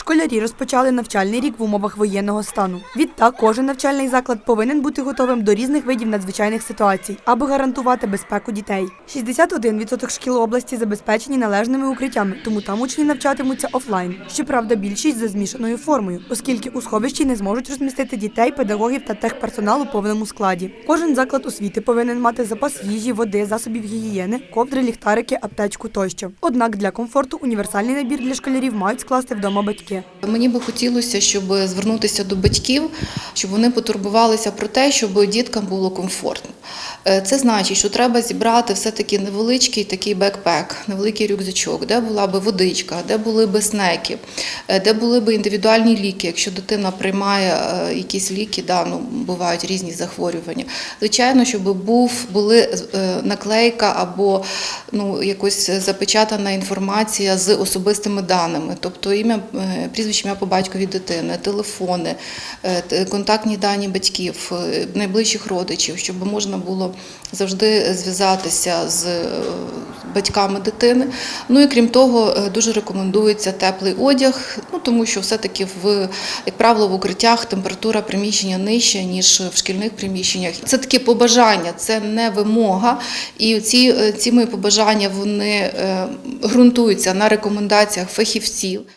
Школярі розпочали навчальний рік в умовах воєнного стану. Відтак, кожен навчальний заклад повинен бути готовим до різних видів надзвичайних ситуацій, аби гарантувати безпеку дітей. 61% шкіл області забезпечені належними укриттями, тому там учні навчатимуться офлайн. Щоправда, більшість за змішаною формою, оскільки у сховищі не зможуть розмістити дітей, педагогів та техперсонал у повному складі. Кожен заклад освіти повинен мати запас їжі, води, засобів гігієни, ковдри, ліхтарики, аптечку тощо. Однак для комфорту універсальний набір для школярів мають скласти вдома батьки. Мені би хотілося, щоб звернутися до батьків, щоб вони потурбувалися про те, щоб діткам було комфортно. Е, Це значить, що треба зібрати все-таки невеличкий такий бекпек, невеликий рюкзачок, де була би водичка, де були би снеки, е, де були би індивідуальні ліки. Якщо дитина приймає е, якісь ліки, да, ну, бувають різні захворювання. Звичайно, щоб був, були наклейка або ну, якось запечатана інформація з особистими даними, тобто ім'я, прізвище ім'я по батькові дитини, телефони, контактні дані батьків, найближчих родичів, щоб можна було завжди зв'язатися з е, батьками дитини. Ну і крім того, е, дуже рекомендується теплий одяг, ну тому що все-таки в як правило в укриттях температура приміщення нижча ніж в шкільних приміщеннях. Це таке побажання, це не вимога. І ці, е, ці мої побажання вони ґрунтуються на рекомендаціях фахівців.